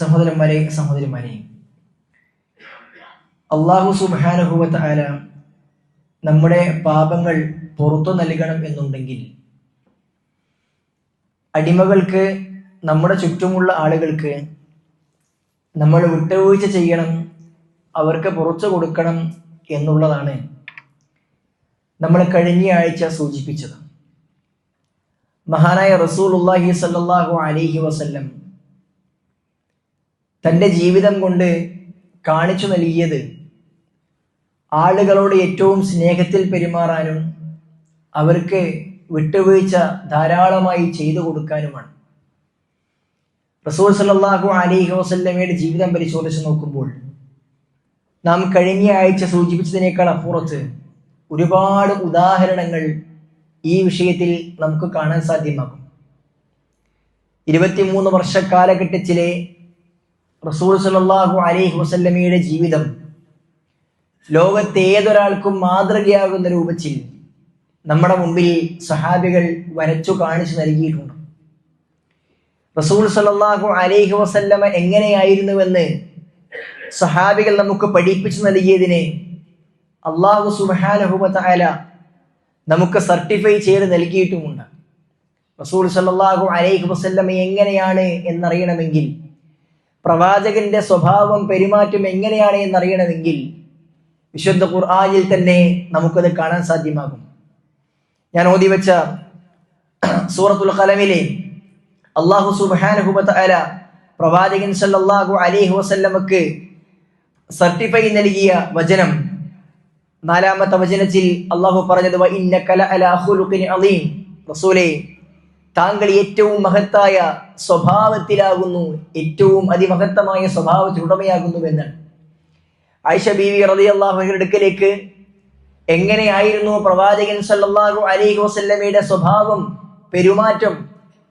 സഹോദരന്മാരെ സഹോദരിമാരെ. അള്ളാഹു സുബാനുഭവത്ത് ആല നമ്മുടെ പാപങ്ങൾ പുറത്തു നൽകണം എന്നുണ്ടെങ്കിൽ അടിമകൾക്ക് നമ്മുടെ ചുറ്റുമുള്ള ആളുകൾക്ക് നമ്മൾ വിട്ടുവീഴ്ച ചെയ്യണം അവർക്ക് പുറത്തു കൊടുക്കണം എന്നുള്ളതാണ് നമ്മൾ കഴിഞ്ഞ ആഴ്ച സൂചിപ്പിച്ചത്. മഹാനായ റസൂൽ അള്ളാഹി സല്ലാഹു അലൈഹി വസല്ലം തന്റെ ജീവിതം കൊണ്ട് കാണിച്ചു നൽകിയത് ആളുകളോട് ഏറ്റവും സ്നേഹത്തിൽ പെരുമാറാനും അവർക്ക് വിട്ടുവീഴ്ച ധാരാളമായി ചെയ്തു കൊടുക്കാനുമാണ്. റസൂൽ സല്ലാഹു അലിഹി വസല്ലമയുടെ ജീവിതം പരിശോധിച്ച് നോക്കുമ്പോൾ നാം കഴിഞ്ഞ ആഴ്ച സൂചിപ്പിച്ചതിനേക്കാൾ അപ്പുറത്ത് ഒരുപാട് ഉദാഹരണങ്ങൾ ഈ വിഷയത്തിൽ നമുക്ക് കാണാൻ സാധ്യമാകും. ഇരുപത്തിമൂന്ന് വർഷ കാലഘട്ടത്തിലെ റസൂൽ സല്ലല്ലാഹു അലൈഹി വസല്ലമയുടെ ജീവിതം ലോകത്തെ ഏതൊരാൾക്കും മാതൃകയാകുന്ന രൂപത്തിൽ നമ്മുടെ മുമ്പിൽ സഹാബികൾ വരച്ചു കാണിച്ചു നൽകിയിട്ടുണ്ട്. റസൂൽ സല്ലല്ലാഹു അലൈഹി വസല്ലമ എങ്ങനെയായിരുന്നുവെന്ന് സഹാബികൾ നമുക്ക് പഠിപ്പിച്ചു നൽകിയതിനെ അള്ളാഹു സുബാനഹുബല നമുക്ക് സർട്ടിഫൈ ചെയ്ത് നൽകിയിട്ടുമുണ്ട്. റസൂൽ സല്ലല്ലാഹു അലൈഹി വസല്ലമ എങ്ങനെയാണ് എന്നറിയണമെങ്കിൽ പ്രവാചകന്റെ സ്വഭാവം പെരുമാറ്റം എങ്ങനെയാണ് എന്നറിയണമെങ്കിൽ വിശുദ്ധ ഖുർആനിൽ തന്നെ നമുക്കത് കാണാൻ സാധ്യമാകും ഞാൻ ഓതി വെച്ച സൂറത്തുൽ ഖലമിലെ അള്ളാഹു സുബാനുഹുബത്ത് അല പ്രവാചകൻ സല്ലാഹു അലിഹു വസല്ലമക്ക് സർട്ടിഫൈ നൽകിയ വചനം നാലാമത്തെ വചനത്തിൽ അള്ളാഹു പറഞ്ഞത്. റസൂലേ താങ്കൾ ഏറ്റവും മഹത്തായ സ്വഭാവത്തിലാകുന്നു ഏറ്റവും അതിമഹത്തമായ സ്വഭാവത്തിൽ ഐഷ ആയിഷ ബീവി റളിയല്ലാഹുവിന്റെ അടുക്കലേക്ക് എങ്ങനെയായിരുന്നു പ്രവാചകൻ സല്ലാഹു അലൈഹി വസല്ലമയുടെ സ്വഭാവം പെരുമാറ്റം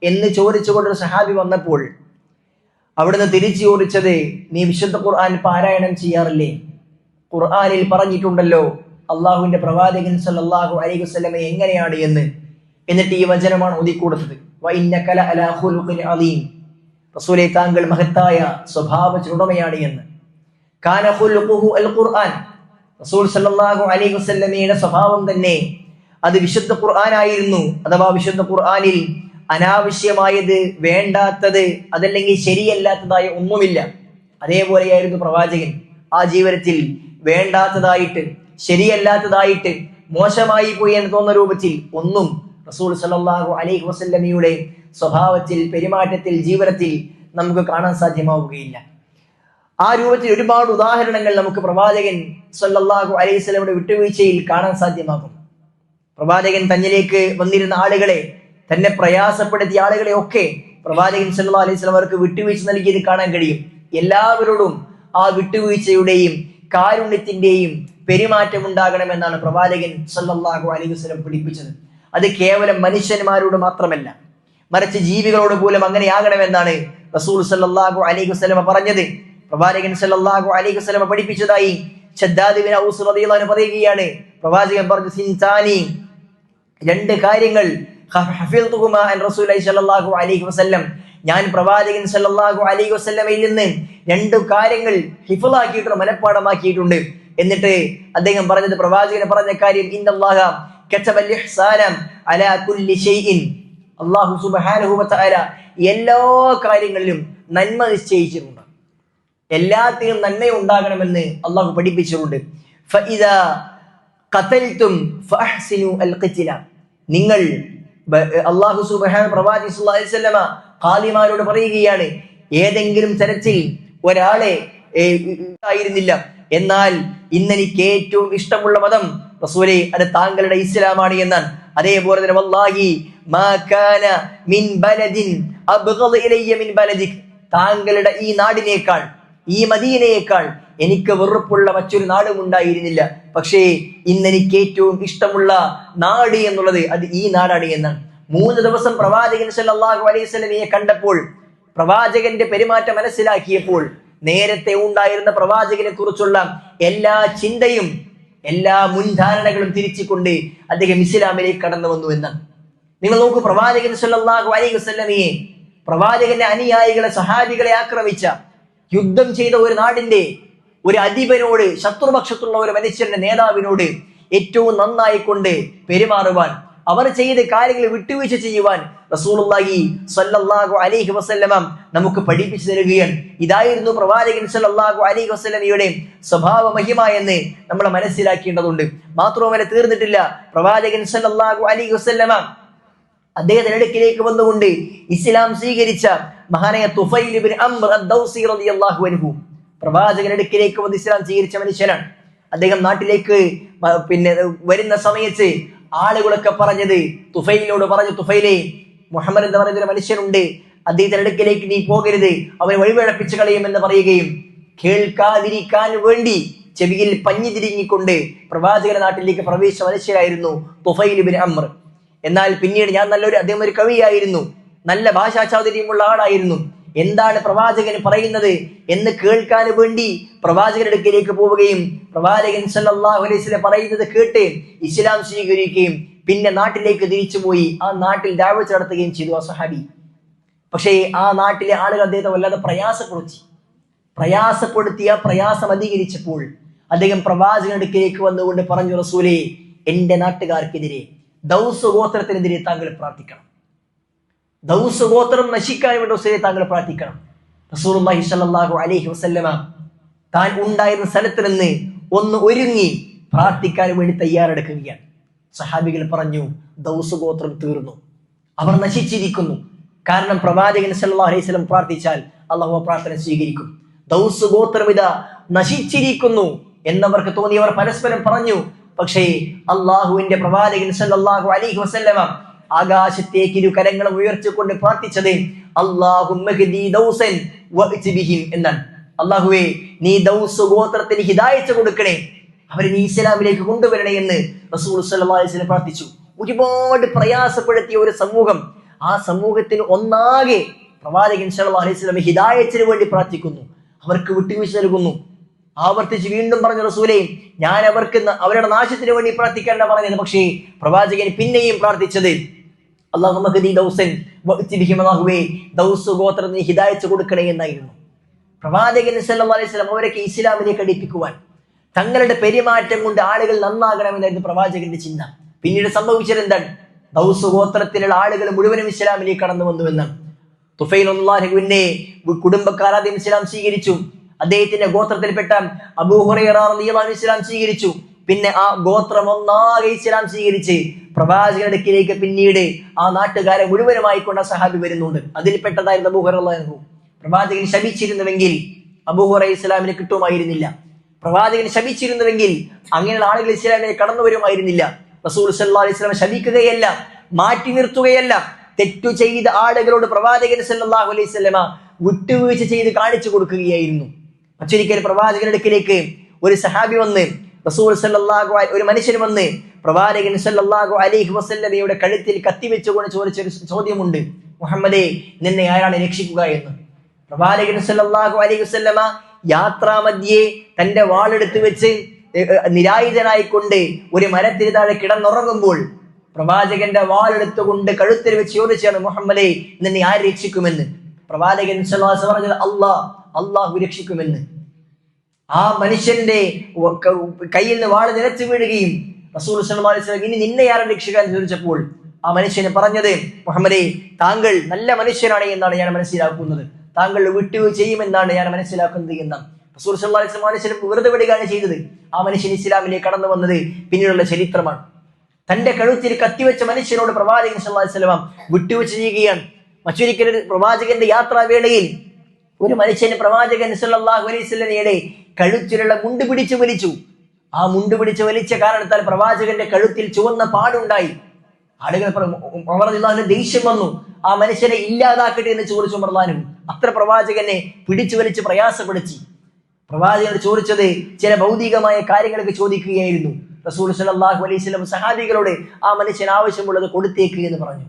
എന്ന് ചോദിച്ചുകൊണ്ട് ഒരു സഹാബി വന്നപ്പോൾ അവിടുന്ന് തിരിച്ചു ചോദിച്ചത് നീ വിശുദ്ധ ഖുർആൻ പാരായണം ചെയ്യാറില്ലേ? ഖുർആനിൽ പറഞ്ഞിട്ടുണ്ടല്ലോ അള്ളാഹുവിന്റെ പ്രവാചകൻ സല്ലാഹു അലൈഹി വസ്ലമ എങ്ങനെയാണ്? എന്ന്. എന്നിട്ട് ഈ വചനമാണ് ഓതിക്കൊടുത്തത് "വ ഇന്നക ലഅലാ ഖുലുഖിൻ അളീം." റസൂലെ താങ്കൾ മഹത്തായ സ്വഭാവ ചുടമയാണ് എന്ന്. ഖുർആൻ. റസൂൽ അലൈഹി വസല്ലമയുടെ സ്വഭാവം തന്നെ അത് വിശുദ്ധ ഖുർആനായിരുന്നു. അഥവാ വിശുദ്ധ ഖുർആനിൽ അനാവശ്യമായത് വേണ്ടാത്തത് അതല്ലെങ്കിൽ ശരിയല്ലാത്തതായ ഒന്നുമില്ല. അതേപോലെയായിരുന്നു പ്രവാചകൻ. ആ ജീവിതത്തിൽ വേണ്ടാത്തതായിട്ട് ശരിയല്ലാത്തതായിട്ട് മോശമായി പോയി എന്ന് തോന്നുന്ന രൂപത്തിൽ ഒന്നും റസൂൽ സലാഹു അലൈഹി വസല്ലമിയുടെ സ്വഭാവത്തിൽ പെരുമാറ്റത്തിൽ ജീവിതത്തിൽ നമുക്ക് കാണാൻ സാധ്യമാവുകയില്ല. ആ രൂപത്തിൽ ഒരുപാട് ഉദാഹരണങ്ങൾ നമുക്ക് പ്രവാചകൻ സല്ലാഹു അലൈഹി സ്വലമിയുടെ വിട്ടുവീഴ്ചയിൽ കാണാൻ സാധ്യമാകും. പ്രവാചകൻ തന്നിലേക്ക് വന്നിരുന്ന ആളുകളെ തന്നെ പ്രയാസപ്പെടുത്തിയ ആളുകളെ ഒക്കെ പ്രവാചകൻ സല്ലല്ലാഹു അലൈഹി സ്വലം അവർക്ക് വിട്ടുവീഴ്ച നൽകിയത് കാണാൻ കഴിയും. എല്ലാവരോടും ആ വിട്ടുവീഴ്ചയുടെയും കാരുണ്യത്തിന്റെയും പെരുമാറ്റം ഉണ്ടാകണമെന്നാണ് പ്രവാചകൻ സല്ലാഹു അലൈഹി സ്വലം പഠിപ്പിച്ചത്. അത് കേവലം മനുഷ്യന്മാരോട് മാത്രമല്ല മറിച്ച് ജീവികളോട് പോലും അങ്ങനെയാകണമെന്നാണ് റസൂൽ സല്ലാഹു അലൈഹി വസല്ലം പറഞ്ഞത്. പ്രവാചകൻ സല്ലാഹു അലൈഹി വസല്ലം പഠിപ്പിച്ചതായി ഔസ് പറയുകയാണ്. പ്രവാചകൻ പറഞ്ഞു സിൻതാനി രണ്ട് കാര്യങ്ങൾ അലൈഹി വസല്ലം. ഞാൻ പ്രവാചകൻ സല്ലാഹു അലൈഹി വസ്ലമയിൽ നിന്ന് രണ്ട് കാര്യങ്ങൾ ഹിഫളാക്കിയിട്ടുണ്ട് മനഃപ്പാടമാക്കിയിട്ടുണ്ട്. എന്നിട്ട് അദ്ദേഹം പറഞ്ഞത് പ്രവാചകൻ പറഞ്ഞ കാര്യം ഇന്നല്ലാഹ സുബ്ഹാനഹു വ എല്ലാ കാര്യങ്ങളിലും നന്മ നിശ്ചയിച്ചിട്ടുണ്ട്. എല്ലാത്തിനും നന്മ ഉണ്ടാകണമെന്ന് അള്ളാഹു പഠിപ്പിച്ചിട്ടുണ്ട് നിങ്ങൾ അള്ളാഹു സല്ലല്ലാഹു അലൈഹി വസല്ലമ ഖാദിമാരോട് പറയുകയാണ് ഏതെങ്കിലും തരത്തിൽ ഒരാളെ ആയിരുന്നില്ല എന്നാൽ ഇന്നെനിക്ക് ഏറ്റവും ഇഷ്ടമുള്ള മതം റസൂലെ അത് താങ്കളുടെ ഇസ്ലാമാണ് എന്നാണ് അതേപോലെ തന്നെ വല്ലാഹി മാ കാന മിൻ ബലദിൻ അബ്ഗദ ഇലയ്യ മിൻ ബലദിക്. താങ്കളുടെ ഈ നാടിനേക്കാൾ ഈ മദീനയേക്കാൾ എനിക്ക് വെറുപ്പുള്ള മറ്റൊരു നാടും ഉണ്ടായിരുന്നില്ല. പക്ഷേ ഇന്ന് എനിക്ക് ഏറ്റവും ഇഷ്ടമുള്ള നാട് എന്നുള്ളത് അത് ഈ നാടാണ് എന്നാണ്. മൂന്ന് ദിവസം പ്രവാചകൻ സല്ലല്ലാഹു അലൈഹി വസല്ലമയെ കണ്ടപ്പോൾ പ്രവാചകന്റെ പെരുമാറ്റം മനസ്സിലാക്കിയപ്പോൾ നേരത്തെ ഉണ്ടായിരുന്ന പ്രവാചകനെ കുറിച്ചുള്ള എല്ലാ ചിന്തയും എല്ലാ മുൻധാരണകളും തിരിച്ചുകൊണ്ട് അദ്ദേഹം ഇസ്ലാമിലേക്ക് കടന്നു വന്നു എന്നാണ്. നിങ്ങൾ നോക്കൂ പ്രവാചകൻ സല്ലല്ലാഹു അലൈഹി വസല്ലമയെ പ്രവാചകന്റെ അനുയായികളെ സഹാബികളെ ആക്രമിച്ച യുദ്ധം ചെയ്ത ഒരു നാടിന്റെ ഒരു അധിപനോട് ശത്രുപക്ഷത്തുള്ള ഒരു മനുഷ്യന്റെ നേതാവിനോട് ഏറ്റവും നന്നായി കൊണ്ട് പെരുമാറുവാൻ അവർ ചെയ്ത കാര്യങ്ങൾ വിട്ടുവീഴ്ച ചെയ്യുവാൻ റസൂലുള്ളാഹി സ്വല്ലല്ലാഹു അലൈഹി വസല്ലമ നമുക്ക് പഠിപ്പിച്ചു തരികയാണ്. ഇതായിരുന്നു പ്രവാചകൻ സ്വല്ലല്ലാഹു അലൈഹി വസല്ലമയുടെ സ്വഭാവ മഹിമ എന്ന് നമ്മൾ മനസ്സിലാക്കേണ്ടതുണ്ട്. മാത്രവുമല്ല തീർന്നിട്ടില്ല. പ്രവാചകൻ സ്വല്ലല്ലാഹു അലൈഹി വസല്ലമ അദ്ദേഹത്തിന്റെ അടുക്കിലേക്ക് വന്നുകൊണ്ട് ഇസ്ലാം സ്വീകരിച്ച മഹാനായ തുഫൈൽ ഇബ്നു അംർ അദ്ദൗസി റളിയല്ലാഹു അൻഹു പ്രവാചകന്റെ അടുക്കിലേക്ക് വന്ന് ഇസ്ലാം സ്വീകരിച്ച മനുഷ്യനാണ്. അദ്ദേഹം നാട്ടിലേക്ക് പിന്നെ വരുന്ന സമയത്ത് ആളുകളൊക്കെ പറഞ്ഞത് തുഫൈലിനോട് പറഞ്ഞു തുഫൈലെ മുഹമ്മദ് എന്ന് പറയുന്ന ഒരു മനുഷ്യനുണ്ട്. അദ്ദേഹത്തിന്റെ അടുക്കിലേക്ക് നീ പോകരുത്. അവനെ വഴിപഴപ്പിച്ച് കളയുമെന്ന് പറയുകയും കേൾക്കാതിരിക്കാൻ വേണ്ടി ചെവിയിൽ പഞ്ഞി തിരിഞ്ഞിക്കൊണ്ട് പ്രവാചകന്റെ നാട്ടിലേക്ക് പ്രവേശിച്ച മനുഷ്യരായിരുന്നു തുഫൈൽ അമർ എന്നാൽ പിന്നീട് ഞാൻ നല്ലൊരു അദ്ദേഹം ഒരു കവിയായിരുന്നു. നല്ല ഭാഷാ ചാതുര്യമുള്ള ആളായിരുന്നു. എന്താണ് പ്രവാചകൻ പറയുന്നത് എന്ന് കേൾക്കാൻ വേണ്ടി പ്രവാചകരുടെ അടുക്കിലേക്ക് പോവുകയും പ്രവാചകൻ സല്ലല്ലാഹു അലൈഹി വസല്ലം പറയുന്നത് കേട്ട് ഇസ്ലാം സ്വീകരിക്കുകയും പിന്നെ നാട്ടിലേക്ക് തിരിച്ചുപോയി ആ നാട്ടിൽ ദാവത്ത് നടത്തുകയും ചെയ്തു ആ സഹാബി. പക്ഷേ ആ നാട്ടിലെ ആളുകൾ അദ്ദേഹത്തെ വല്ലാതെ പ്രയാസപ്പെടുത്തി. പ്രയാസപ്പെടുത്തിയ പ്രയാസം അധികരിച്ചപ്പോൾ അദ്ദേഹം പ്രവാചകന്റെ അടുക്കിലേക്ക് വന്നുകൊണ്ട് പറഞ്ഞു റസൂലേ എന്റെ നാട്ടുകാർക്കെതിരെ ദൗസ് ഗോത്രത്തിനെതിരെ താങ്കൾ പ്രാർത്ഥിക്കണം. ദൗസ് ഗോത്രം നശിക്കാൻ വേണ്ടി ഹുസൈനെ താങ്കൾ പ്രാർത്ഥിക്കണം. റസൂലുള്ളാഹി സ്വല്ലല്ലാഹു അലൈഹി വസല്ലമ താൻ ഉണ്ടായിരുന്ന സ്ഥലത്ത് നിന്ന് ഒന്ന് ഒരുങ്ങി പ്രാർത്ഥിക്കാൻ വേണ്ടി തയ്യാറെടുക്കുകയാണ്. സഹാബികൾ പറഞ്ഞു ദൗസ് ഗോത്രം തീർന്നു. അവർ നശിച്ചിരിക്കുന്നു. കാരണം പ്രവാചകൻ സല്ലല്ലാഹു അലൈഹി വസല്ലം പ്രാർത്ഥിച്ചാൽ അള്ളാഹു പ്രാർത്ഥന സ്വീകരിക്കും. ദൗസ് ഗോത്രം ഇതാ നശിച്ചിരിക്കുന്നു എന്നവർക്ക് തോന്നിയവർ പരസ്പരം പറഞ്ഞു പക്ഷേ അള്ളാഹുവിന്റെ പ്രവാചകൻ സല്ലല്ലാഹു അലൈഹി വസല്ലമ ആകാശത്തേക്ക് ഇരു കരങ്ങളും ഉയർത്തിക്കൊണ്ട് പ്രാർത്ഥിച്ചത് അള്ളാഹുവേ നീ ദൗസ് ഗോത്രത്തിന് ഹിദായത്ത് കൊടുക്കണേ. അവരെ നീ ഇസ്ലാമിലേക്ക് കൊണ്ടുവരണേ എന്ന് റസൂൽ വസല്ലം പ്രാർത്ഥിച്ചു. ഒരുപാട് പ്രയാസപ്പെടുത്തിയ ഒരു സമൂഹം ആ സമൂഹത്തിന് ഒന്നാകെ പ്രവാചകൻ സല്ലല്ലാഹു അലൈഹി വേണ്ടി പ്രാർത്ഥിക്കുന്നു. അവർക്ക് വിട്ടുവീഴ്ച നൽകുന്നു. ആവർത്തിച്ച് വീണ്ടും പറഞ്ഞു റസൂലെ ഞാൻ അവർക്ക് അവരുടെ നാശത്തിന് വേണ്ടി പ്രാർത്ഥിക്കേണ്ട പറഞ്ഞത്. പക്ഷേ പ്രവാചകൻ പിന്നെയും പ്രാർത്ഥിച്ചത് അള്ളാഹുമഹദി ദൗസൻ അള്ളാഹുവേ ദൗസ് ഗോത്രത്തിന് ഹിദായത്ത് കൊടുക്കണേ എന്നായിരുന്നു. പ്രവാചകൻ സല്ലല്ലാഹു അലൈഹി അവരൊക്കെ ഇസ്ലാമിലേക്ക് അടിപ്പിക്കുവാൻ തങ്ങളുടെ പെരുമാറ്റം കൊണ്ട് ആളുകൾ നന്നാകണമെന്നായിരുന്നു പ്രവാചകന്റെ ചിന്ത. പിന്നീട് സംഭവിച്ചത് എന്താണ്? ദൗസ് ഗോത്രത്തിലുള്ള ആളുകൾ മുഴുവനും ഇസ്ലാമിലേക്ക് കടന്നു വന്നുവെന്നാണ്. തുഫൈലുല്ലാഹുവിനെ കുടുംബക്കാർ ആദ്യം ഇസ്ലാം സ്വീകരിച്ചു. അദ്ദേഹത്തിന്റെ ഗോത്രത്തിൽപ്പെട്ട അൻഹു ഇസ്ലാം സ്വീകരിച്ചു. പിന്നെ ആ ഗോത്രം ഒന്നാകെ ഇസ്ലാം സ്വീകരിച്ച് പ്രവാചകനടുക്കിലേക്ക് പിന്നീട് ആ നാട്ടുകാരെ മുഴുവനുമായി കൊണ്ട സഹാബി വരുന്നുണ്ട്. അതിൽപ്പെട്ടതായിരുന്നു അബൂഹറു പ്രവാചകൻ ശപിച്ചിരുന്നുവെങ്കിൽ അബൂഹുറ ഇസ്ലാമിന് കിട്ടുമായിരുന്നില്ല. പ്രവാചകൻ ശപിച്ചിരുന്നുവെങ്കിൽ അങ്ങനെയുള്ള ആളുകൾ ഇസ്ലാമിനെ കടന്നു വരുമായിരുന്നില്ല. റസൂൽ സല്ലാഹി അലൈഹി വസല്ലം ശപിക്കുകയല്ല മാറ്റി നിർത്തുകയല്ല. തെറ്റു ചെയ്ത ആളുകളോട് പ്രവാചകൻ സല്ലാഹു അലൈഹി സ്വലമ വിട്ടുവീഴ്ച ചെയ്ത് കാണിച്ചു കൊടുക്കുകയായിരുന്നു. മറ്റൊരിക്കൽ പ്രവാചകന്റെ അടുക്കിലേക്ക് ഒരു സഹാബി വന്ന് റസൂൽ സല്ലാഹു ഒരു മനുഷ്യൻ വന്ന് പ്രവാചകൻ സല്ലാഹു അലൈഹി വസല്ലമയുടെ കഴുത്തിൽ കത്തിവെച്ചുകൊണ്ട് ചോദിച്ചൊരു ചോദ്യമുണ്ട്. മുഹമ്മദേ നിന്നെ ആരാണ് രക്ഷിക്കുക എന്ന്? പ്രവാചകൻ സല്ലല്ലാഹു അലൈഹി വസല്ലമ യാത്രാമധ്യേ തന്റെ വാളെടുത്ത് വെച്ച് നിരായുധനായിക്കൊണ്ട് ഒരു മരത്തിന് താഴെ കിടന്നുറങ്ങുമ്പോൾ പ്രവാചകന്റെ വാളെടുത്തുകൊണ്ട് കഴുത്തിൽ വെച്ച് ചോദിച്ചാണ് മുഹമ്മദെ നിന്നെ ആര് രക്ഷിക്കുമെന്ന്? പ്രവാചകൻ പറഞ്ഞത് അള്ളാഹ് അള്ളാഹു രക്ഷിക്കുമെന്ന്. ആ മനുഷ്യന്റെ കയ്യിൽ നിന്ന് വാൾ നിലച്ചു വീഴുകയും റസൂൽ അലൈഹി ഇനി നിന്നെ ആരും രക്ഷിക്കാൻ ചോദിച്ചപ്പോൾ ആ മനുഷ്യന് പറഞ്ഞത് മുഹമ്മദേ താങ്കൾ നല്ല മനുഷ്യനാണ് എന്നാണ് ഞാൻ മനസ്സിലാക്കുന്നത്. താങ്കൾ വിട്ടുവീഴ്ച ചെയ്യുമെന്നാണ് ഞാൻ മനസ്സിലാക്കുന്നത് എന്ന്. റസൂൽ സല്ലാസ് മനുഷ്യനെ വെറുതെ വിടുകയാണ് ചെയ്തത്. ആ മനുഷ്യൻ ഇസ്ലാമിലേക്ക് കടന്നു വന്നത് പിന്നീടുള്ള ചരിത്രമാണ്. തന്റെ കഴുത്തിൽ കത്തിവെച്ച മനുഷ്യനോട് പ്രവാചകൻ സല്ലല്ലാഹു അലൈഹി വസല്ലം വിട്ടുവീഴ്ച ചെയ്യുകയാണ്. മറ്റൊരിക്കൽ പ്രവാചകന്റെ യാത്രാവേളയിൽ ഒരു മനുഷ്യന് പ്രവാചകൻ സല്ലാഹു അലൈഹി വസല്ലമയുടെ കഴുത്തിലുള്ള മുണ്ട് പിടിച്ചു വലിച്ചു. ആ മുണ്ട് പിടിച്ച് വലിച്ച കാരണത്താൽ പ്രവാചകന്റെ കഴുത്തിൽ ചുവന്ന പാടുണ്ടായി. ആളുകൾ അമർദില്ലാഹിന് ദേഷ്യം വന്നു. ആ മനുഷ്യനെ ഇല്ലാതാക്കട്ടെ എന്ന് ചോദിച്ചു അമർദാനും അത്ര പ്രവാചകനെ പിടിച്ചു വലിച്ച് പ്രയാസപ്പെടുത്തി. പ്രവാചകൻ ചോദിച്ചത് ചില ഭൗതികമായ കാര്യങ്ങളൊക്കെ ചോദിക്കുകയായിരുന്നു. റസൂൽ സലാഹു അലൈഹി വസല്ലം സഹാബികളോട് ആ മനുഷ്യൻ ആവശ്യമുള്ളത് കൊടുത്തേക്ക് എന്ന് പറഞ്ഞു.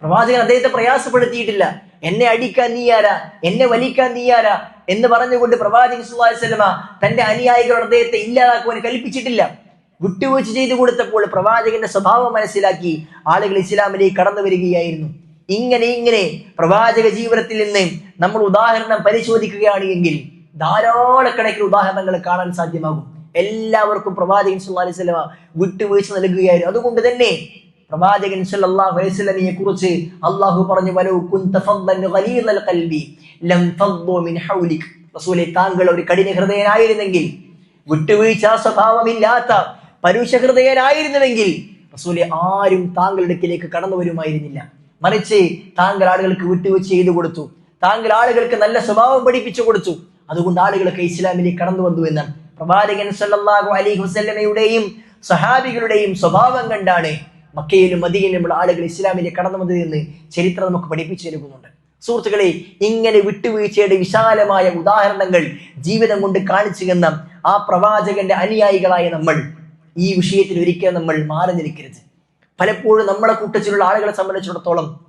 പ്രവാചകൻ അദ്ദേഹത്തെ പ്രയാസപ്പെടുത്തിയിട്ടില്ല. എന്നെ അടിക്കാൻ നീയാരാ എന്നെ വലിക്കാൻ നീയാരാ എന്ന് പറഞ്ഞുകൊണ്ട് പ്രവാചകൻ വസല്ലമ തന്റെ അനുയായികളുടെ ഹൃദയത്തെ ഇല്ലാതാക്കുവാൻ കൽപ്പിച്ചിട്ടില്ല. വിട്ടുവീഴ്ച ചെയ്തു കൊടുത്തപ്പോൾ പ്രവാചകന്റെ സ്വഭാവം മനസ്സിലാക്കി ആളുകൾ ഇസ്ലാമിലേക്ക് കടന്നു വരികയായിരുന്നു. ഇങ്ങനെ ഇങ്ങനെ പ്രവാചക ജീവിതത്തിൽ നിന്ന് നമ്മൾ ഉദാഹരണം പരിശോധിക്കുകയാണ് എങ്കിൽ ധാരാളക്കണക്കിന് ഉദാഹരണങ്ങൾ കാണാൻ സാധ്യമാകും. എല്ലാവർക്കും പ്രവാചകൻ സല്ലല്ലാഹു അലൈഹി വിട്ടുവീഴ്ച നൽകുകയായിരുന്നു. അതുകൊണ്ട് തന്നെ പ്രവാചകൻ സല്ലല്ലാഹു അലൈഹി വസല്ലമയെ കുറിച്ച് അല്ലാഹു പറഞ്ഞു വലൗ കുന്ത ഫദ്ദൻ ഖൽബി ലം ഫദ്ദു മിൻ ഹൗലിക്. റസൂലെ താങ്കൾ ഒരു കഠിന ഹൃദയനായിരുന്നെങ്കിൽ വിട്ടുവീഴ്ച സ്വഭാവമില്ലാത്ത പരുഷ ഹൃദയനായിരുന്നുവെങ്കിൽ റസൂലെ ആരും താങ്കളുടെ അടുക്കിലേക്ക് കടന്നു വരുമായിരുന്നില്ല മറിച്ച് താങ്കൾ ആളുകൾക്ക് വിട്ടുവീഴ്ച ചെയ്തു കൊടുത്തു. താങ്കൾ ആളുകൾക്ക് നല്ല സ്വഭാവം പഠിപ്പിച്ചു കൊടുത്തു. അതുകൊണ്ട് ആളുകളൊക്കെ ഇസ്ലാമിലേക്ക് കടന്നു വന്നു എന്നാണ്. പ്രവാചകൻ സല്ലല്ലാഹു അലൈഹി വസല്ലമയുടെയും സഹാബികളുടെയും സ്വഭാവം കണ്ടാണ് മക്കയിലും മദീനിലുമുള്ള ആളുകൾ ഇസ്ലാമിലേക്ക് കടന്നു വന്നത് എന്ന് ചരിത്രം നമുക്ക് പഠിപ്പിച്ചു നൽകുന്നുണ്ട് സുഹൃത്തുക്കളെ ഇങ്ങനെ വിട്ടുവീഴ്ചയുടെ വിശാലമായ ഉദാഹരണങ്ങൾ ജീവിതം കൊണ്ട് കാണിച്ചു എന്ന ആ പ്രവാചകന്റെ അനുയായികളായ നമ്മൾ ഈ വിഷയത്തിൽ ഒരിക്കലും നമ്മൾ മാറി നിൽക്കരുത്. പലപ്പോഴും നമ്മളെ കൂട്ടത്തിലുള്ള ആളുകളെ സംബന്ധിച്ചിടത്തോളം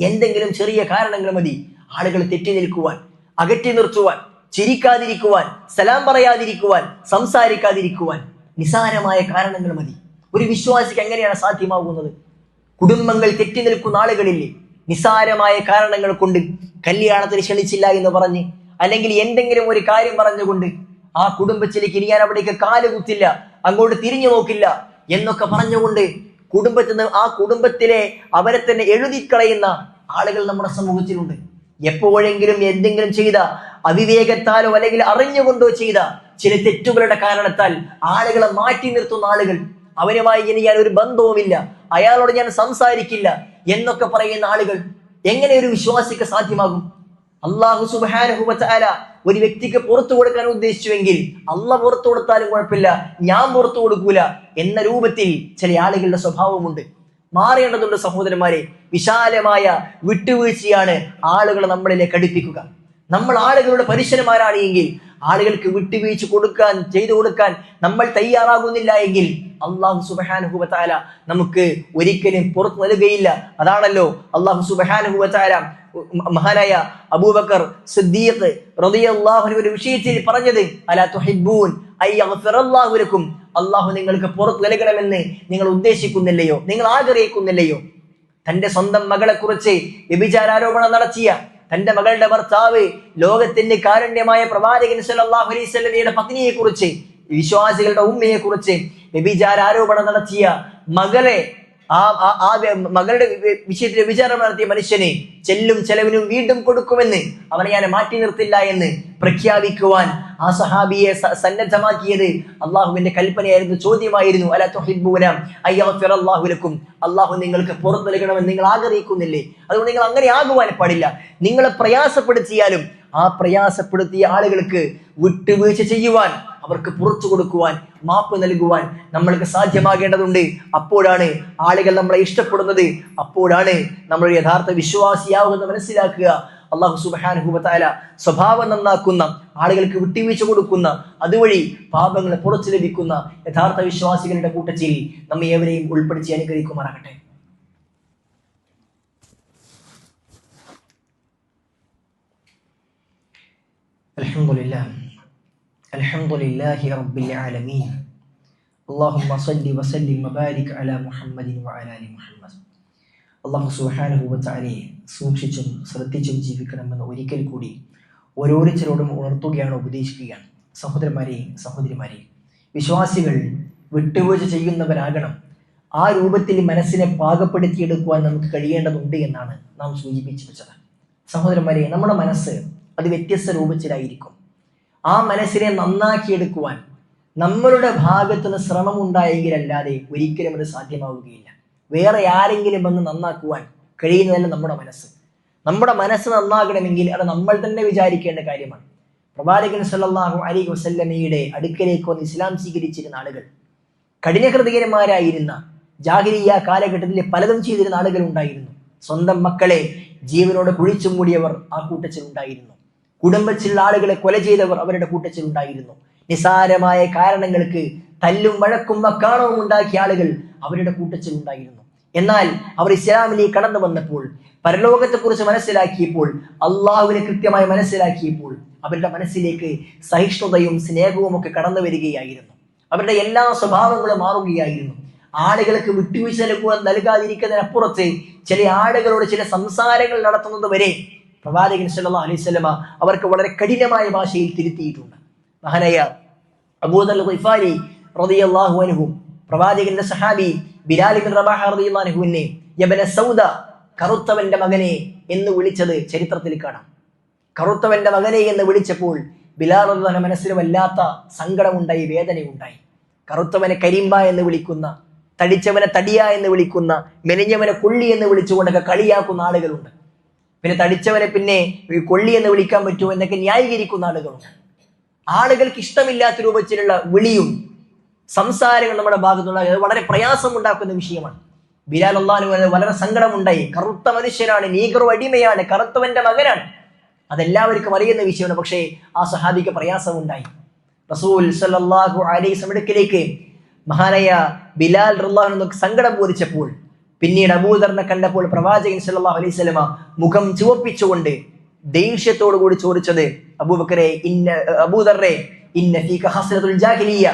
എന്തെങ്കിലും ചെറിയ കാരണങ്ങൾ മതി. ആളുകൾ തെറ്റി നിൽക്കുവാൻ അകറ്റി നിർത്തുവാൻ ചിരിക്കാതിരിക്കുവാൻ സലാം പറയാതിരിക്കുവാൻ സംസാരിക്കാതിരിക്കുവാൻ നിസാരമായ കാരണങ്ങൾ മതി. ഒരു വിശ്വാസിക്ക് എങ്ങനെയാണ് സാധ്യമാകുന്നത്? കുടുംബങ്ങൾ തെറ്റി നിൽക്കുന്ന ആളുകളില്ലേ നിസാരമായ കാരണങ്ങൾ കൊണ്ട് കല്യാണത്തിന് ക്ഷണിച്ചില്ല എന്ന് പറഞ്ഞ് അല്ലെങ്കിൽ എന്തെങ്കിലും ഒരു കാര്യം പറഞ്ഞുകൊണ്ട് ആ കുടുംബത്തിലേക്ക് ഇനി ഞാൻ അവിടേക്ക് കാൽ കുത്തില്ല അങ്ങോട്ട് തിരിഞ്ഞു നോക്കില്ല എന്നൊക്കെ പറഞ്ഞുകൊണ്ട് കുടുംബത്തിൽ നിന്ന് ആ കുടുംബത്തിലെ അവരെ തന്നെ എഴുതിക്കളയുന്ന ആളുകൾ നമ്മുടെ സമൂഹത്തിലുണ്ട്. എപ്പോഴെങ്കിലും എന്തെങ്കിലും ചെയ്ത അവിവേകത്താലോ അല്ലെങ്കിൽ അറിഞ്ഞുകൊണ്ടോ ചെയ്ത ചില തെറ്റുകളുടെ കാരണത്താൽ ആളുകളെ മാറ്റി നിർത്തുന്ന ആളുകൾ അവനുമായി ഇനി ഞാൻ ഒരു ബന്ധവുമില്ല. അയാളോട് ഞാൻ സംസാരിക്കില്ല എന്നൊക്കെ പറയുന്ന ആളുകൾ എങ്ങനെ ഒരു വിശ്വാസിക്ക് സാധ്യമാകും? അള്ളാഹു സുബാനുഭവത്താല ഒരു വ്യക്തിക്ക് പുറത്തു കൊടുക്കാൻ ഉദ്ദേശിച്ചുവെങ്കിൽ അള്ള പുറത്തു കൊടുത്താലും കുഴപ്പമില്ല ഞാൻ പുറത്തു കൊടുക്കൂല എന്ന രൂപത്തിൽ ചില ആളുകളുടെ സ്വഭാവമുണ്ട്. മാറേണ്ടതുണ്ട് സഹോദരന്മാരെ വിശാലമായ വിട്ടുവീഴ്ചയാണ് ആളുകളെ നമ്മളിലേക്ക് അടുപ്പിക്കുക. നമ്മൾ ആളുകളുടെ പരിശനമാരാണെങ്കിൽ ആളുകൾക്ക് വിട്ടുവീഴ്ച കൊടുക്കാൻ ചെയ്തു കൊടുക്കാൻ നമ്മൾ തയ്യാറാകുന്നില്ല എങ്കിൽ അള്ളാഹു സുബഹാനുഹുബത്താല നമുക്ക് ഒരിക്കലും പുറത്തു നൽകുകയില്ല. അതാണല്ലോ അള്ളാഹു സുബഹാനുഹുബത്താല മഹാനായ അബൂബക്കർ സിദ്ദീഖ് ഒരു വിഷയത്തിൽ പറഞ്ഞത് അലാ തുഹിബ്ബൂൻ ഐ യഗ്ഫിറല്ലാഹു ലക്കും. അള്ളാഹു നിങ്ങൾക്ക് പുറത്തു നൽകണമെന്ന് നിങ്ങൾ ഉദ്ദേശിക്കുന്നില്ലയോ? നിങ്ങൾ ആഗ്രഹിക്കുന്നില്ലയോ? തന്റെ സ്വന്തം മകളെ കുറിച്ച് വ്യഭിചാരാരോപണം നടത്തിയ തന്റെ മകളുടെ ഭർത്താവ് ലോകത്തിന്റെ കാരുണ്യമായ പ്രവാചകൻ സല്ലല്ലാഹു അലൈഹി വസല്ലമയുടെ പത്നിയെ കുറിച്ച് വിശ്വാസികളുടെ ഉമ്മയെ കുറിച്ച് വ്യഭിചാരാരോപണം നടത്തിയ മകളെ ആ ആ- മകളുടെ വിഷയത്തിലെ വിഷയത്തിൽ വിചാരം നടത്തിയ മനുഷ്യനെ ചെല്ലും ചെലവിനും വീണ്ടും കൊടുക്കുമെന്ന് അവനെ ഞാൻ മാറ്റി നിർത്തില്ല എന്ന് പ്രഖ്യാപിക്കുവാൻ ആ സഹാബിയെ സന്നദ്ധമാക്കിയത് അള്ളാഹുവിന്റെ കൽപ്പനയായിരുന്നു ചോദ്യമായിരുന്നു. അല തുഹിബ്ബൂന അയ്യഗ്ഫിറല്ലാഹു ലക്കും. അള്ളാഹു നിങ്ങൾക്ക് പുറത്തു നൽകണമെന്ന് നിങ്ങൾ ആഗ്രഹിക്കുന്നില്ലേ? അതുകൊണ്ട് നിങ്ങൾ അങ്ങനെ ആകുവാൻ പാടില്ല. നിങ്ങളെ പ്രയാസപ്പെടുത്തിയാലും ആ പ്രയാസപ്പെടുത്തിയ ആളുകൾക്ക് വിട്ടുവീഴ്ച ചെയ്യുവാൻ അവർക്ക് പുറത്തു കൊടുക്കുവാൻ മാപ്പ് നൽകുവാൻ നമ്മൾക്ക് സാധ്യമാകേണ്ടതുണ്ട് അപ്പോഴാണ് ആളുകൾ നമ്മളെ ഇഷ്ടപ്പെടുന്നത് അപ്പോഴാണ് നമ്മൾ ഒരു യഥാർത്ഥ വിശ്വാസിയാവുമെന്ന് മനസ്സിലാക്കുക അള്ളാഹു സുബാനുഭൂവത്തായ സ്വഭാവം നന്നാക്കുന്ന ആളുകൾക്ക് വിട്ടുവീഴ്ച കൊടുക്കുന്ന അതുവഴി പാപങ്ങളെ പുറത്തു ലഭിക്കുന്ന യഥാർത്ഥ വിശ്വാസികളുടെ കൂട്ടത്തിൽ നമ്മെ ഏവരെയും ഉൾപ്പെടുത്തി അനുഗ്രഹിക്കുമാറാകട്ടെ الحمد لله الحمد لله رب العالمين اللهم صل وسلم وبارك على محمد وعلى ال محمد അള്ളാഹു സുഹാനുഭൂവത്താലെ സൂക്ഷിച്ചും ശ്രദ്ധിച്ചും ജീവിക്കണമെന്ന് ഒരിക്കൽ കൂടി ഓരോരുത്തരോടും ഉണർത്തുകയാണ് ഉപദേശിക്കുകയാണ് സഹോദരന്മാരെ സഹോദരിമാരെ വിശ്വാസികൾ വിട്ടുവീഴ്ച ചെയ്യുന്നവരാകണം ആ രൂപത്തിൽ മനസ്സിനെ പാകപ്പെടുത്തിയെടുക്കുവാൻ നമുക്ക് കഴിയേണ്ടതുണ്ട് എന്നാണ് നാം സൂചിപ്പിച്ചു വെച്ചത് സഹോദരന്മാരെ നമ്മുടെ മനസ്സ് അത് വ്യത്യസ്ത രൂപത്തിലായിരിക്കും ആ മനസ്സിനെ നന്നാക്കിയെടുക്കുവാൻ നമ്മളുടെ ഭാഗത്തുനിന്ന് ശ്രമം ഉണ്ടായെങ്കിലല്ലാതെ ഒരിക്കലും അത് സാധ്യമാവുകയില്ല. വേറെ ആരെങ്കിലും വന്ന് നന്നാക്കുവാൻ കഴിയുന്നതല്ല നമ്മുടെ മനസ്സ്. നമ്മുടെ മനസ്സ് നന്നാകണമെങ്കിൽ അത് നമ്മൾ തന്നെ വിചാരിക്കേണ്ട കാര്യമാണ്. പ്രവാചകൻ സല്ലല്ലാഹു അലൈഹി വസല്ലമയുടെ അടുക്കലേക്ക് വന്ന് ഇസ്ലാം സ്വീകരിച്ചിരുന്ന ആളുകൾ കഠിനഹൃദയന്മാരായിരുന്ന ജാഹിരിയ കാലഘട്ടത്തിൽ പലതും ചെയ്തിരുന്ന ആളുകൾ ഉണ്ടായിരുന്നു. സ്വന്തം മക്കളെ ജീവനോട് കുഴിച്ചു മൂടിയവർ ആ കൂട്ടത്തിൽ ഉണ്ടായിരുന്നു കുടുംബത്തിലുള്ള ആളുകളെ കൊല ചെയ്തവർ അവരുടെ കൂട്ടത്തിൽ ഉണ്ടായിരുന്നു. നിസാരമായ കാരണങ്ങൾക്ക് തല്ലും വഴക്കും വക്കാണവും ഉണ്ടാക്കിയ ആളുകൾ അവരുടെ കൂട്ടത്തിൽ ഉണ്ടായിരുന്നു. എന്നാൽ അവർ ഇസ്ലാമിലേക്ക് കടന്നു വന്നപ്പോൾ പരലോകത്തെക്കുറിച്ച് മനസ്സിലാക്കിയപ്പോൾ അള്ളാഹുവിനെ കൃത്യമായി മനസ്സിലാക്കിയപ്പോൾ അവരുടെ മനസ്സിലേക്ക് സഹിഷ്ണുതയും സ്നേഹവും ഒക്കെ കടന്നു വരികയായിരുന്നു. അവരുടെ എല്ലാ സ്വഭാവങ്ങളും മാറുകയായിരുന്നു. ആളുകൾക്ക് വിട്ടുവീഴ്ച നൽകാതിരിക്കുന്നതിനപ്പുറത്ത് ചില ആളുകളോട് ചില സംസാരങ്ങൾ നടത്തുന്നത് വരെ പ്രവാചകൻ അലൈഹി വസല്ലമ അവർക്ക് വളരെ കഠിനമായ ഭാഷയിൽ തിരുത്തിയിട്ടുണ്ട്. മഹാനായ അബൂദൽ ഖിഫാരി റളിയല്ലാഹു അൻഹു പ്രവാചകന്റെ സഹാബി ബിലാൽ ഇബ്നു റബാഹ റളിയല്ലാഹു അൻഹുവിനെ യബന സൗദ കറുത്തവന്റെ മകനെ എന്ന് വിളിച്ചത് ചരിത്രത്തിൽ കാണാം. കറുത്തവന്റെ മകനെ എന്ന് വിളിച്ചപ്പോൾ ബിലാൽ റളിയല്ലാഹു മനസ്സിന് വല്ലാത്ത സങ്കടമുണ്ടായി വേദനയുണ്ടായി. കറുത്തവനെ കരിമ്പ എന്ന് വിളിക്കുന്ന തടിച്ചവനെ തടിയ എന്ന് വിളിക്കുന്ന മെലിഞ്ഞവനെ കൊള്ളി എന്ന് വിളിച്ചുകൊണ്ടൊക്കെ കളിയാക്കുന്ന ആളുകളുണ്ട്. പിന്നെ തടിച്ചവനെ പിന്നെ കൊള്ളി എന്ന് വിളിക്കാൻ പറ്റുമോ എന്നൊക്കെ ന്യായീകരിക്കുന്ന ആളുകളുണ്ട് ആളുകൾക്ക് ഇഷ്ടമില്ലാത്ത രൂപത്തിലുള്ള വിളിയും സംസാരങ്ങൾ നമ്മുടെ ഭാഗത്തുള്ള വളരെ പ്രയാസം ഉണ്ടാക്കുന്ന വിഷയമാണ്. ബിലാൽ അള്ളാഹു വളരെ സങ്കടമുണ്ടായി. കറുത്ത മനുഷ്യനാണ് നീഗ്രോ അടിമയാണ് കറുത്തവന്റെ മകനാണ്. അതെല്ലാവർക്കും അറിയുന്ന വിഷയമാണ്. പക്ഷേ ആ സഹാബിക്ക് പ്രയാസമുണ്ടായി. റസൂൽ സല്ലാഹു അലൈഹി സമയത്തിലേക്ക് മഹാനായ ബിലാൽ റല്ലാഹു സങ്കടം ബോധിച്ചപ്പോൾ പിന്നീട് അബൂദറിനെ കണ്ടപ്പോൾ പ്രവാചകൻ സല്ലാ അലൈഹി സ്വലമ മുഖം ചുവപ്പിച്ചുകൊണ്ട് ദേഷ്യത്തോടു കൂടി ചോദിച്ചത് അബൂബക്കറെ ഇന്ന അബൂദറെ ഇന്ന ഫീക ഹസ്രത്തുൽ ജാഹിലിയ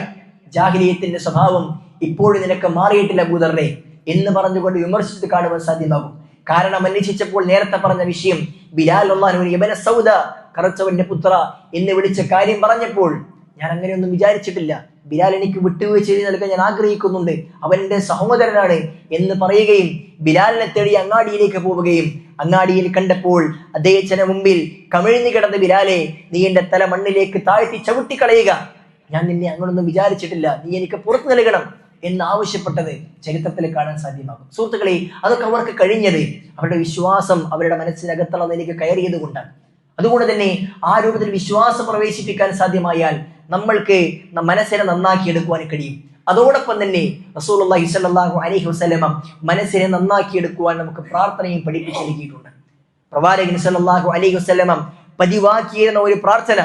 ജാഹിലിയത്തിന്റെ സ്വഭാവം ഇപ്പോഴും നിനക്ക് മാറിയിട്ടില്ല അബൂദറെ എന്ന് പറഞ്ഞുകൊണ്ട് വിമർശിച്ചിട്ട് കാണുവാൻ സാധ്യമാകും. കാരണം അന്വേഷിച്ചപ്പോൾ നേരത്തെ പറഞ്ഞ വിഷയം ബിലാൽ അള്ളാഹുവിന് സൗദ കറച്ചവന്റെ പുത്ര എന്ന് വിളിച്ച കാര്യം പറഞ്ഞപ്പോൾ ഞാൻ അങ്ങനെയൊന്നും വിചാരിച്ചിട്ടില്ല. ബിലാൽ എനിക്ക് വിട്ടുവീഴ്ച ചെയ്ത് നൽകാൻ ഞാൻ ആഗ്രഹിക്കുന്നുണ്ട്. അവൻ എന്റെ സഹോദരനാണ് എന്ന് പറയുകയും ബിലാലിനെ തേടി അങ്ങാടിയിലേക്ക് പോവുകയും അങ്ങാടിയിൽ കണ്ടപ്പോൾ അദ്ദേഹത്തിന് മുമ്പിൽ കമിഴ്ന്നു കിടന്ന ബിലാലെ നീ എന്റെ തല മണ്ണിലേക്ക് താഴ്ത്തി ചവിട്ടിക്കളയുക. ഞാൻ നിന്നെ അങ്ങനൊന്നും വിചാരിച്ചിട്ടില്ല. നീ എനിക്ക് പുറത്തു നൽകണം എന്ന് ആവശ്യപ്പെട്ടത് ചരിത്രത്തിൽ കാണാൻ സാധ്യമാകും. സുഹൃത്തുക്കളെ അതൊക്കെ അവർക്ക് കഴിഞ്ഞത് അവരുടെ വിശ്വാസം അവരുടെ മനസ്സിനകത്തുള്ള നിലയ്ക്ക് കയറിയത് കൊണ്ടാണ്. അതുകൊണ്ട് തന്നെ ആ രൂപത്തിൽ വിശ്വാസം പ്രവേശിപ്പിക്കാൻ സാധ്യമായാൽ നമ്മൾക്ക് മനസ്സിനെ നന്നാക്കിയെടുക്കുവാൻ കഴിയും അതോടൊപ്പം തന്നെ റസൂലുള്ളാഹി സ്വല്ലല്ലാഹു അലഹി വസ്ലമ മനസ്സിനെ നന്നാക്കി നന്നാക്കിയെടുക്കുവാൻ നമുക്ക് പ്രാർത്ഥനയും പഠിപ്പിച്ചു നൽകിയിട്ടുണ്ട്. പ്രവാചകൻ സല്ലല്ലാഹു അലഹി വസ്ലമ പതിവാക്കിയിരുന്ന ഒരു പ്രാർത്ഥന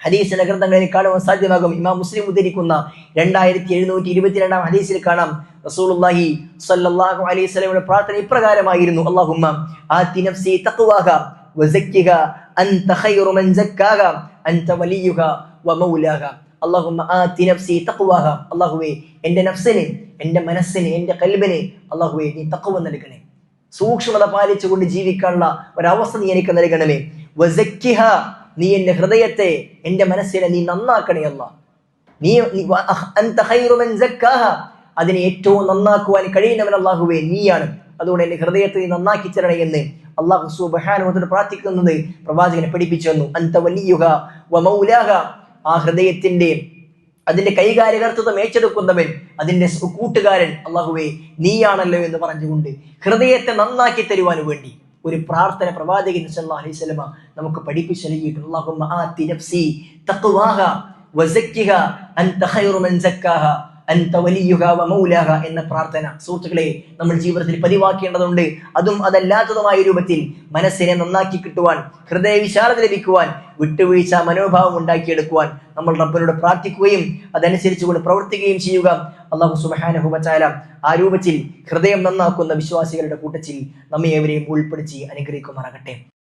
ഹദീസിന്റെ ഗ്രന്ഥങ്ങളിൽ കാണുവാൻ സാധ്യമാകും. ഇമാം മുസ്ലിം ഉദ്ധരിക്കുന്ന രണ്ടായിരത്തി എഴുന്നൂറ്റി ഇരുപത്തിരണ്ടാം ഹദീസിൽ കാണാം. റസൂലുള്ളാഹി സല്ലല്ലാഹു അലൈഹി വസല്ലമയുടെ പ്രാർത്ഥന ഇപ്രകാരമായിരുന്നു. അല്ലാഹുമ്മ ആതി നഫ്സി തഖ്വാഹ വസക്കിഹ അൻത ഖൈറു മൻ സക്കാഹ അൻത വലിയുഹ വമൗലാഹ അല്ലാഹുമ്മ ആതി നഫ്സി തഖ്വാഹ. അല്ലാഹുവേ എന്റെ നഫ്സിന് എന്റെ മനസ്സിന് എന്റെ കൽബിന് അല്ലാഹുവേ നീ തഖ്വ നൽകണേ. സൂക്ഷ്മത പാലിച്ചുകൊണ്ട് ജീവിക്കാനുള്ള ഒരവസ്ഥ നീ എനിക്ക് നൽകണമേ. വസക്കിഹ നീ എന്റെ ഹൃദയത്തെ എന്റെ മനസ്സിനെ നീ നന്നാക്കണേ അല്ല. നീ. അതിനെ ഏറ്റവും നന്നാക്കുവാൻ കഴിയുന്നവൻ അള്ളാഹുവേ നീയാണ്. അതുകൊണ്ട് എന്റെ ഹൃദയത്തെ നീ നന്നാക്കി തരണേ എന്ന് അള്ളാഹു സുബഹാനുവത്തോട് പ്രാർത്ഥിക്കുന്നത് പ്രവാചകനെ പഠിപ്പിച്ചു തന്നു. അന്ത വലിയുക വ മൗലാഹ. ആ ഹൃദയത്തിന്റെ അതിന്റെ കൈകാര്യകർത്തൃത്വം ഏറ്റെടുക്കുന്നവൻ അതിന്റെ കൂട്ടുകാരൻ അള്ളാഹുവേ നീയാണല്ലോ എന്ന് പറഞ്ഞുകൊണ്ട് ഹൃദയത്തെ നന്നാക്കി തരുവാൻ വേണ്ടി ഒരു പ്രാർത്ഥന പ്രവാചകൻ സല്ലല്ലാഹു അലൈഹി നമുക്ക് പഠിപ്പിച്ചു അല്ലാഹുമ്മ എന്ന പ്രാർത്ഥന. സുഹൃത്തുക്കളെ നമ്മൾ ജീവിതത്തിൽ പതിവാക്കേണ്ടതുണ്ട്. അതും അതല്ലാത്തതുമായ രൂപത്തിൽ മനസ്സിനെ നന്നാക്കി കിട്ടുവാൻ ഹൃദയ വിശാലത ലഭിക്കുവാൻ വിട്ടുവീഴ്ച മനോഭാവം ഉണ്ടാക്കിയെടുക്കുവാൻ നമ്മൾ റബ്ബനോട് പ്രാർത്ഥിക്കുകയും അതനുസരിച്ചുകൊണ്ട് പ്രവർത്തിക്കുകയും ചെയ്യുക. അള്ളാഹു സുബഹാനഹു വച്ചാല ആ രൂപത്തിൽ ഹൃദയം നന്നാക്കുന്ന വിശ്വാസികളുടെ കൂട്ടത്തിൽ നമ്മെ ഏവരെയും ഉൾപ്പെടുത്തി അനുഗ്രഹിക്കുമാറാകട്ടെ.